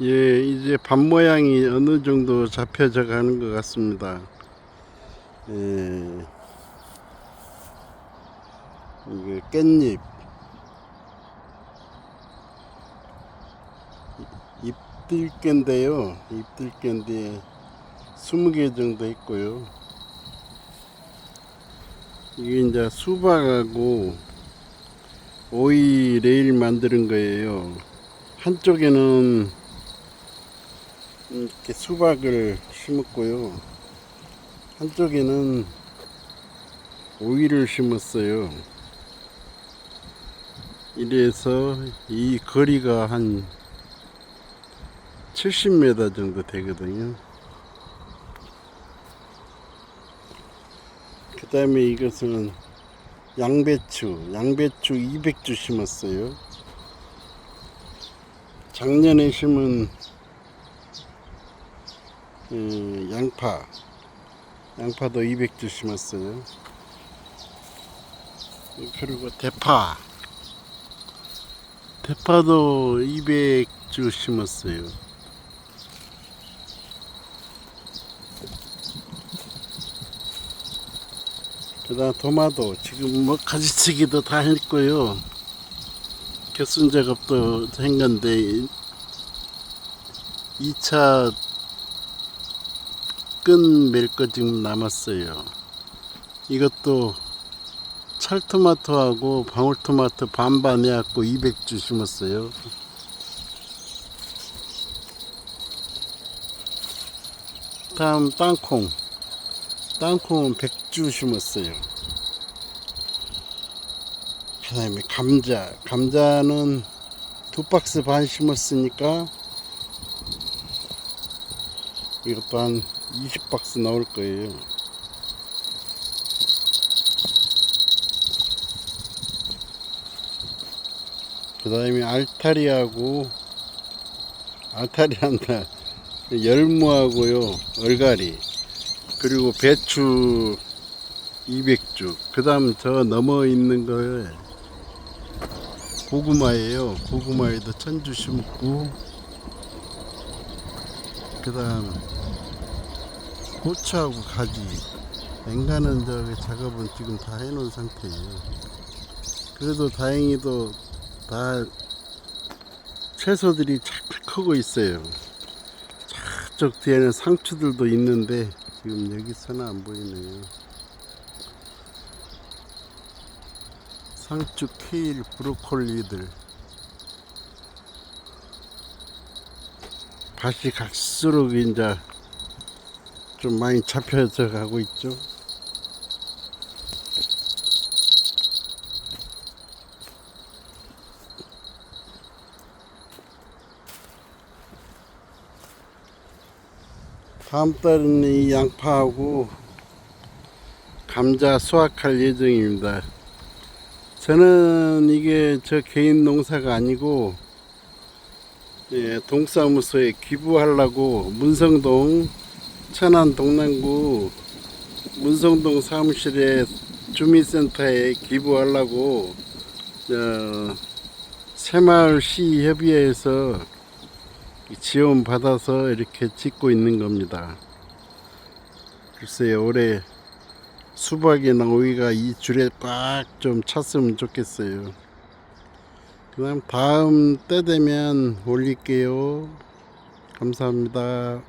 예, 이제 밥 모양이 어느 정도 잡혀져 가는 것 같습니다. 예. 이게 깻잎. 잎들깨인데요. 잎들깨인데 20개 정도 있고요. 이게 이제 수박하고 오이 레일 만드는 거예요. 한쪽에는 이렇게 수박을 심었고요. 한쪽에는 오이를 심었어요. 이래서 이 거리가 한 70m 정도 되거든요. 그 다음에 이것은 양배추, 양배추 200주 심었어요. 작년에 심은 음, 양파, 양파도 200주 심었어요. 그리고 대파, 대파도 200주 심었어요. 그 다음 토마토 지금 뭐 가지치기도 다 했고요. 겨순 작업도 한 건데 2차 끈멜거 지금 남았어요. 이것도 찰토마토하고 방울토마토 반반 해갖고 200주 심었어요. 다음 땅콩. 땅콩은 100주 심었어요. 그 다음에 감자. 감자는 두 박스 반 심었으니까 이것도 한 20박스 나올 거예요. 그 다음에 알타리하고 알타리 한다. 열무하고요. 얼갈이. 그리고 배추 200주. 그 다음 저 넘어 있는 거에 고구마예요. 고구마에도 천주 심고, 그 다음 고추하고 가지. 엔간은 저기 작업은 지금 다 해놓은 상태예요. 그래도 다행히도 다 채소들이 잘 크고 있어요. 저쪽 뒤에는 상추들도 있는데 지금 여기서는 안 보이네요. 상추, 케일, 브로콜리들. 밭이 갈수록 이제 좀 많이 잡혀져 가고 있죠. 다음 달은 이 양파하고 감자 수확할 예정입니다. 저는 이게 저 개인 농사가 아니고 예, 동사무소에 기부하려고 문성동 천안 동남구 문성동 사무실에 주민센터에 기부하려고 저 새마을시 협의회에서 지원 받아서 이렇게 짓고 있는 겁니다. 글쎄요, 올해 수박이나 오이가 이 줄에 꽉 좀 찼으면 좋겠어요. 그 다음 다음 때 되면 올릴게요. 감사합니다.